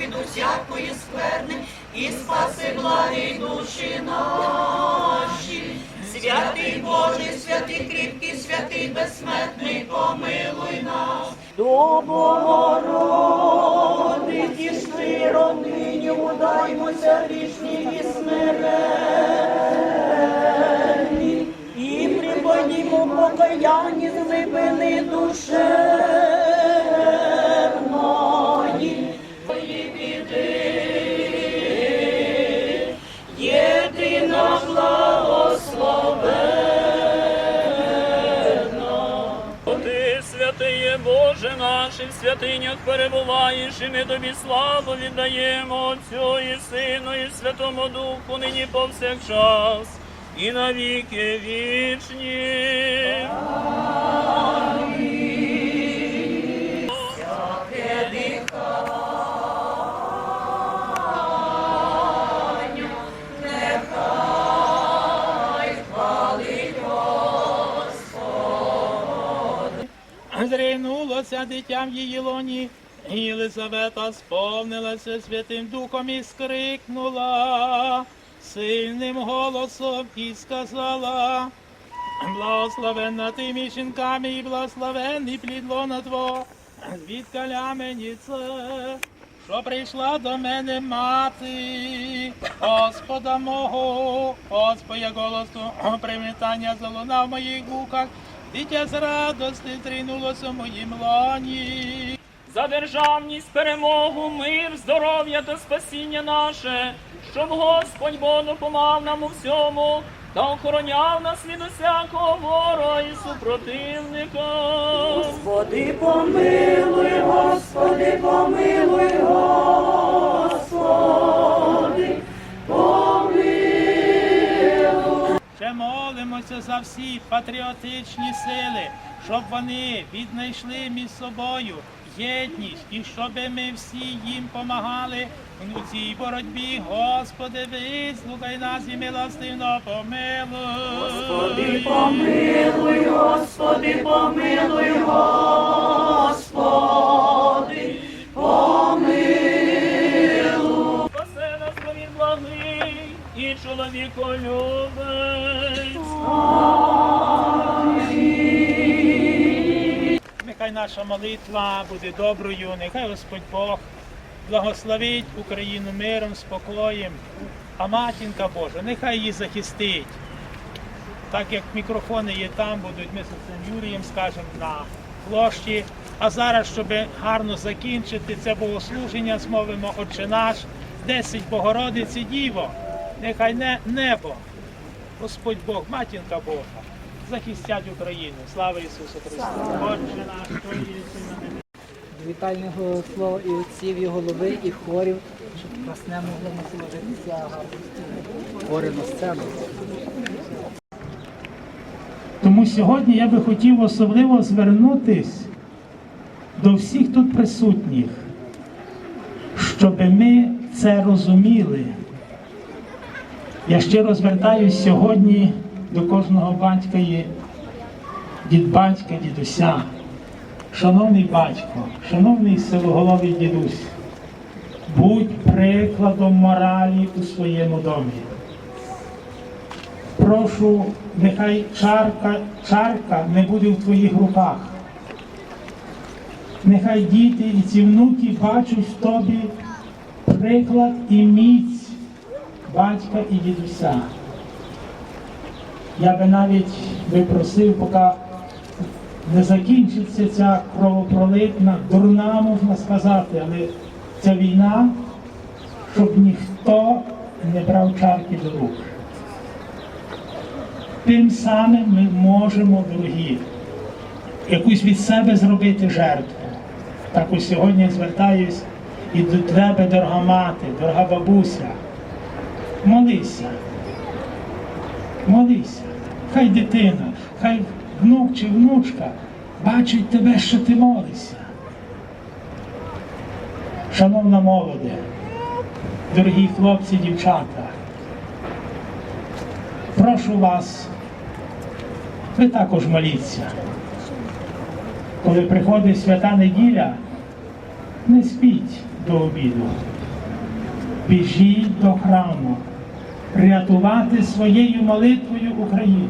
від усякої скверни, і спаси благі душі наші. Святий Божий, святий кріпкий, святий безсмертний, помилуй нас. До Богородиці щиро нині удаймося грішні і смиренні, перебуваєш, і ми тобі славу віддаємо Отцю і Сину, і Святому Духу, нині повсякчас, і навіки вічні. Зринулося дитя в її лоні, Єлизавета сповнилася Святим Духом і скрикнула. Сильним голосом і сказала, благословенна ти між жінками і благословенний плід лона Твого, звідкаля мені це, що прийшла до мене мати, Господа мого, Господя голосу, привітання залунав в моїх вухах, дитя з радости тринулося в моїм лоні. За державність, перемогу, мир, здоров'я та спасіння наше, щоб Господь Бог допомагав нам у всьому та охороняв нас від усякого ворога і супротивника. Господи, помилуй, Господи, помилуй, Господи, Ще молимося за всі патріотичні сили, щоб вони віднайшли між собою єдність і щоб ми всі їм помагали у цій боротьбі. Господи, вислухай нас і милостивно помилуй. Господи, помилуй, Господи, помилуй, Господи, помилуй. І чоловіколюбець. Нехай наша молитва буде доброю, нехай Господь Бог благословить Україну миром, спокоєм, а матінка Божа, нехай її захистить. Так як мікрофони є там, будуть ми з цим Юрієм скажемо на площі. А зараз, щоб гарно закінчити це богослуження, змовимо Отче наш, 10 Богородиці Діво, нехай не небо, Господь Бог, матінка Божа, захистять Україну. Слава Ісусу Христу! Отче наш, що на. Вітального слова і отців, і голови, і хорів, щоб красне могло насолодитися. Хори на сцену. Тому сьогодні я би хотів особливо звернутись до всіх тут присутніх, щоб ми це розуміли. Я щиро звертаюсь сьогодні до кожного батька і дід батька, дідуся. Шановний батько, шановний силоголовий дідусь, будь прикладом моралі у своєму домі. Прошу, нехай чарка, чарка не буде в твоїх руках. Нехай діти і ці внуки бачать в тобі приклад і міць батька і дідуся. Я би навіть би просив, поки не закінчиться ця кровопролитна, дурна, можна сказати, але ця війна, щоб ніхто не брав чарки до рук. Тим самим ми можемо, дорогі, якусь від себе зробити жертву. Так ось сьогодні звертаюсь і до тебе, дорога мати, дорога бабуся. Молися. Молися. Хай дитина, хай внук чи внучка бачить тебе, що ти молишся. Шановна молоде, дорогі хлопці, дівчата, прошу вас, ви також моліться. Коли приходить свята неділя, не спіть до обіду. Біжіть до храму, рятувати своєю молитвою Україну.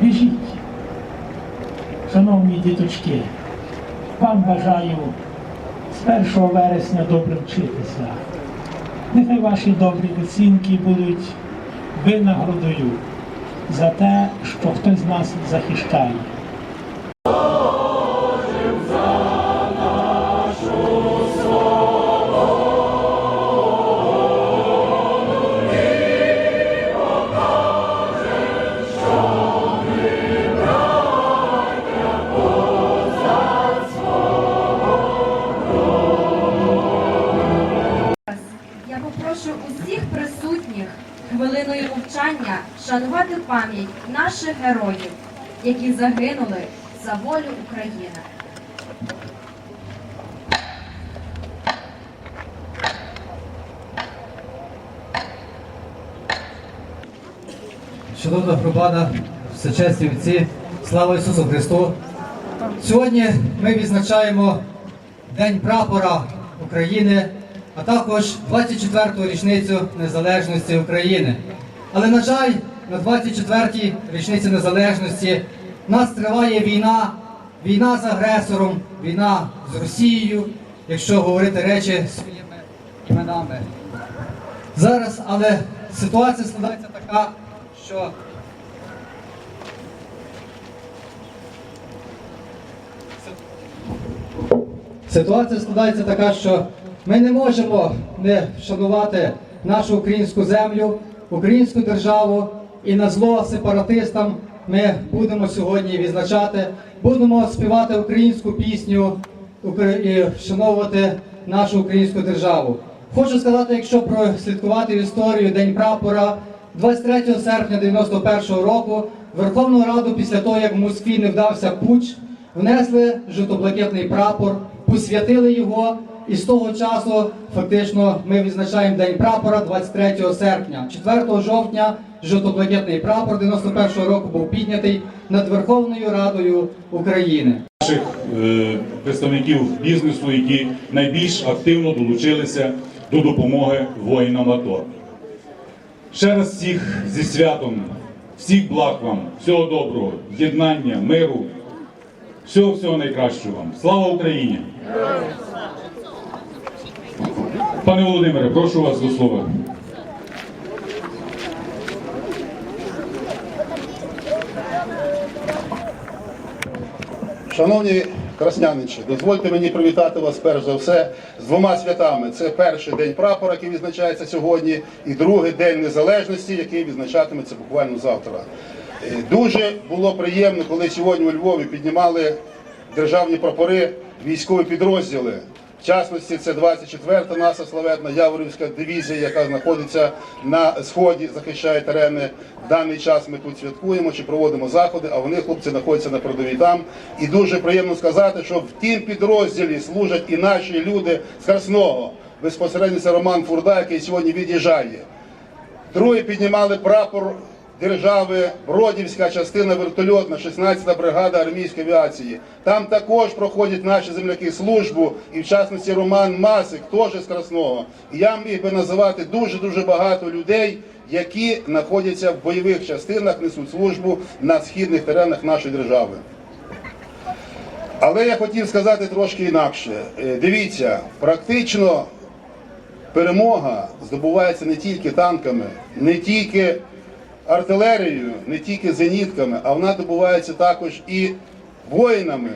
Біжіть. Шановні діточки, вам бажаю з 1 вересня добре вчитися. Нехай ваші добрі оцінки будуть винагородою за те, що хтось нас захищає. Хвилиною мовчання шанувати пам'ять наших героїв, які загинули за волю України. Шановна громада, всечесні отці, слава Ісусу Христу! Сьогодні ми відзначаємо День прапора України, а також 24-ту річницю незалежності України. Але, на жаль, на 24-й річниці незалежності нас триває війна, війна з агресором, війна з Росією, якщо говорити речі своїми іменами. Зараз, але ситуація складається така, що ситуація складається така, що ми не можемо не вшанувати нашу українську землю, українську державу і на зло сепаратистам ми будемо сьогодні відзначати, будемо співати українську пісню і вшановувати нашу українську державу. Хочу сказати, якщо прослідкувати в історію День прапора, 23 серпня 91 року Верховну Раду після того, як в Москві не вдався путч, внесли жовто-блакитний прапор, посвятили його, і з того часу фактично ми відзначаємо День прапора 23 серпня. 4 жовтня жовто-блакитний прапор 91-го року був піднятий над Верховною Радою України. наших е, представників бізнесу, які найбільш активно долучилися до допомоги воїнам АТО. Ще раз всіх зі святом, всіх благ вам, всього доброго, єднання, миру, всього всього найкращого вам. Слава Україні! Пане Володимире, прошу вас до слова. Шановні красняничі, дозвольте мені привітати вас перш за все з двома святами. Це перший день прапора, який відзначається сьогодні, і другий день незалежності, який відзначатиметься буквально завтра. Е, Дуже було приємно, коли сьогодні у Львові піднімали державні прапори, військові підрозділи. В частності це 24-та наша славетна Яворівська дивізія, яка знаходиться на сході, захищає терени. В даний час ми тут святкуємо чи проводимо заходи, а вони, хлопці, знаходяться на передовій там. І дуже приємно сказати, що в тім підрозділі служать і наші люди з Красного. Безпосередньо це Роман Фурда, який сьогодні від'їжджає. Другі піднімали прапор держави Бродівська частина вертольотна, 16-та бригада армійської авіації. Там також проходять наші земляки службу, і в частності Роман Масик, теж з Красного. І я міг би називати дуже-дуже багато людей, які знаходяться в бойових частинах, несуть службу на східних теренах нашої держави. Але я хотів сказати трошки інакше. Е, Дивіться, практично перемога здобувається не тільки танками, не тільки артилерією, не тільки зенітками, а вона добувається також і воїнами,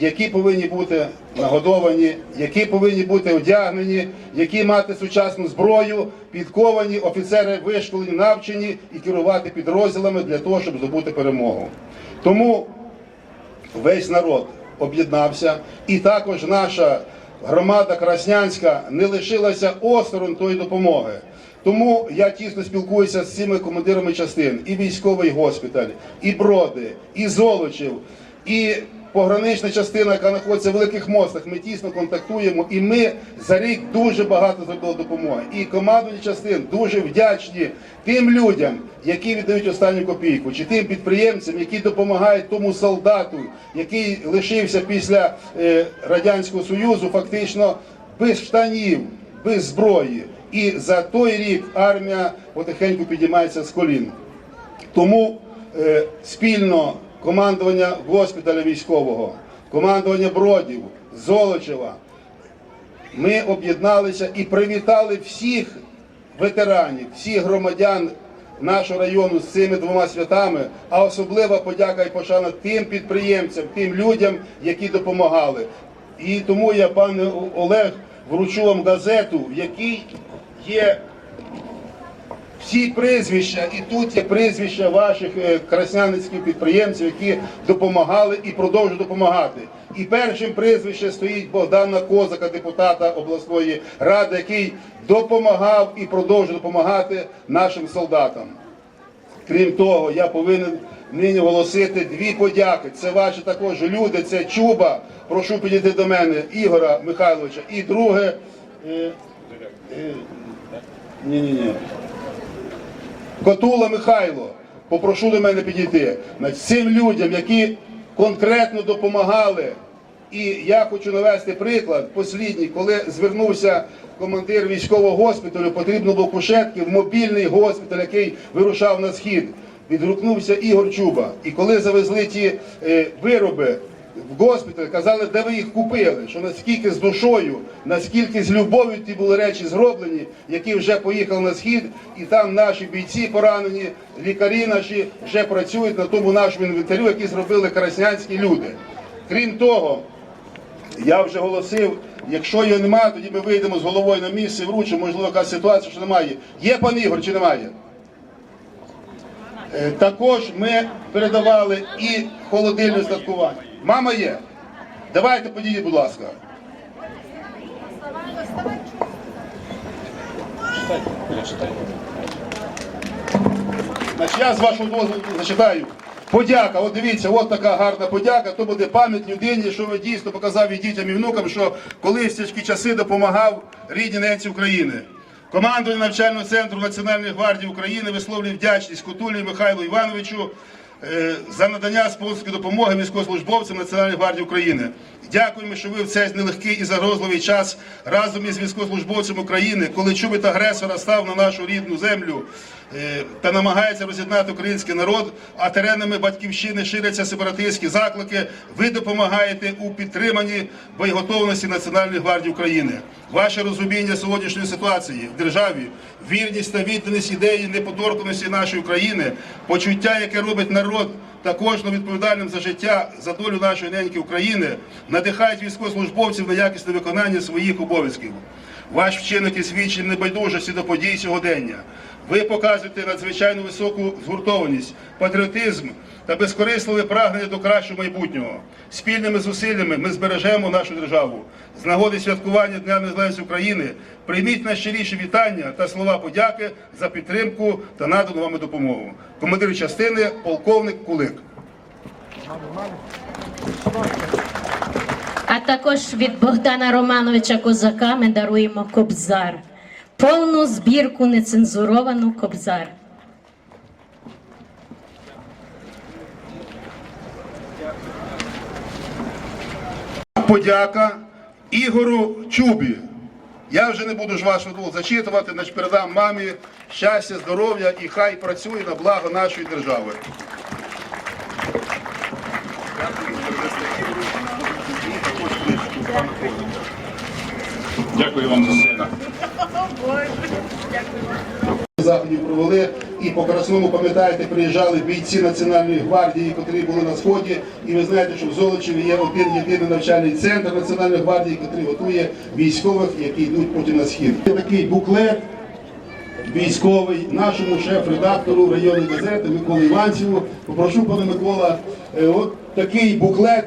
які повинні бути нагодовані, які повинні бути одягнені, які мати сучасну зброю, підковані офіцери вишколені, навчені і керувати підрозділами для того, щоб здобути перемогу. Тому весь народ об'єднався, і також наша громада Краснянська не лишилася осторонь тої допомоги. Тому я тісно спілкуюся з цими командирами частин, і військовий госпіталь, і броди, і золочів, і погранична частина, яка знаходиться в великих мостах. Ми тісно контактуємо, і ми за рік дуже багато зробили допомоги. І командувані частин дуже вдячні тим людям, які віддають останню копійку, чи тим підприємцям, які допомагають тому солдату, який лишився після е, радянського союзу, фактично без штанів, без зброї. І за той рік армія потихеньку підіймається з колін. Тому е, спільно командування госпіталя військового, командування Бродів, Золочева, ми об'єдналися і привітали всіх ветеранів, всіх громадян нашого району з цими двома святами, а особлива подяка і пошана тим підприємцям, тим людям, які допомагали. І тому я, пане Олег, вручу вам газету, в якій є всі прізвища, і тут є прізвища ваших е, красняницьких підприємців, які допомагали і продовжують допомагати. І першим прізвище стоїть Богдана Козака, депутата обласної ради, який допомагав і продовжує допомагати нашим солдатам. Крім того, я повинен нині оголосити дві подяки. Це ваші також люди, це Чуба. Прошу підійти до мене, Ігора Михайловича. І друге. Е, е, ні, ні, ні. Котула Михайло, попрошу до мене підійти. Значить, Цим людям, які конкретно допомагали. І я хочу навести приклад послідній, коли звернувся командир військового госпіталю, потрібно було кушетки в мобільний госпіталь, який вирушав на схід. Відгукнувся Ігор Чуба. І коли завезли ті е, вироби в госпіталь, казали, де ви їх купили, що наскільки з душою, наскільки з любов'ю ті були речі зроблені, які вже поїхали на схід, і там наші бійці поранені, лікарі наші вже працюють на тому нашому інвентарю, який зробили краснянські люди. Крім того, я вже голосив, якщо його немає, тоді ми вийдемо з головою на місце, вручимо, можливо, якась ситуація, що немає. Є пан Ігор чи немає? Е, Також ми передавали і холодильне статкування. Мама є. Давайте подійдіть, будь ласка. Значить, я з вашого дозволу зачитаю. Подяка, от дивіться, от така гарна подяка. То буде пам'ять людині, що ви дійсно показав і дітям і внукам, що колись в тяжкі часи допомагав рідній ненці України. Командування навчального центру Національної гвардії України висловлює вдячність Котулі Михайлу Івановичу за надання спонсорської допомоги військовослужбовцям Національної гвардії України. Дякуємо, що ви в цей нелегкий і загрозливий час разом із військовослужбовцями України, коли чубит агресора став на нашу рідну землю е, та намагається роз'єднати український народ, а теренами батьківщини ширяться сепаратистські заклики. Ви допомагаєте у підтриманні боєготовності Національної гвардії України. Ваше розуміння сьогоднішньої ситуації в державі, вірність та відданість ідеї непоторканості нашої країни, почуття, яке робить народ та кожного відповідальним за життя, за долю нашої неньки України, надихають військовослужбовців на якісне виконання своїх обов'язків. Ваш вчинок і свідчення небайдужості до подій сьогодення. Ви показуєте надзвичайно високу згуртованість, патріотизм та безкорисливе прагнення до кращого майбутнього. Спільними зусиллями ми збережемо нашу державу. З нагоди святкування Дня Незалежності України прийміть найщиріші вітання та слова подяки за підтримку та надану вами допомогу. Командир частини, полковник Кулик. А також від Богдана Романовича Козака ми даруємо кобзар. Повну збірку нецензуровану кобзар. Подяка Ігору Чубі. Я вже не буду ж вашого дозволу зачитувати, значить передам мамі щастя, здоров'я і хай працює на благо нашої держави. Дякую вам за сина. Заходів провели і по Красному, пам'ятаєте, приїжджали бійці Національної гвардії, котрі були на сході. І ви знаєте, що в Золочеві є один єдиний навчальний центр Національної гвардії, який готує військових, які йдуть потім на схід. Є такий буклет військовий нашому шеф-редактору районної газети Миколі Іванцеву. Попрошу пане Микола, е, от такий буклет,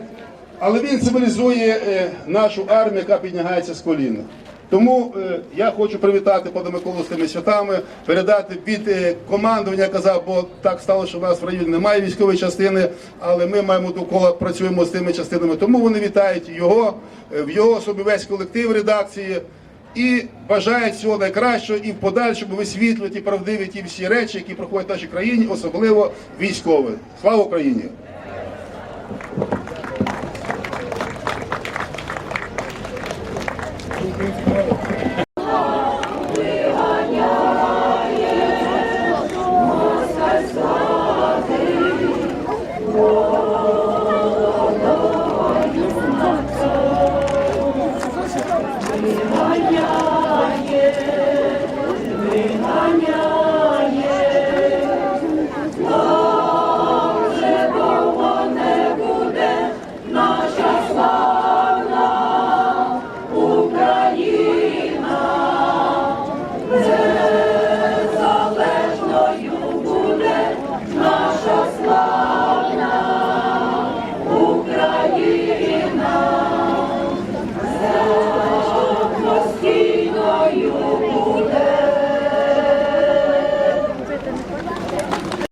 але він символізує е, нашу армію, яка піднягається з коліна. Тому е, я хочу привітати пана Миколу святами, передати від е, командування, я казав, бо так стало, що в нас в районі немає військової частини, але ми маємо довкола працюємо з тими частинами. Тому вони вітають його, е, в його особі весь колектив редакції і бажають всього найкращого і в подальшому висвітлюють і правдиві ті всі речі, які проходять в нашій країні, особливо військові. Слава Україні!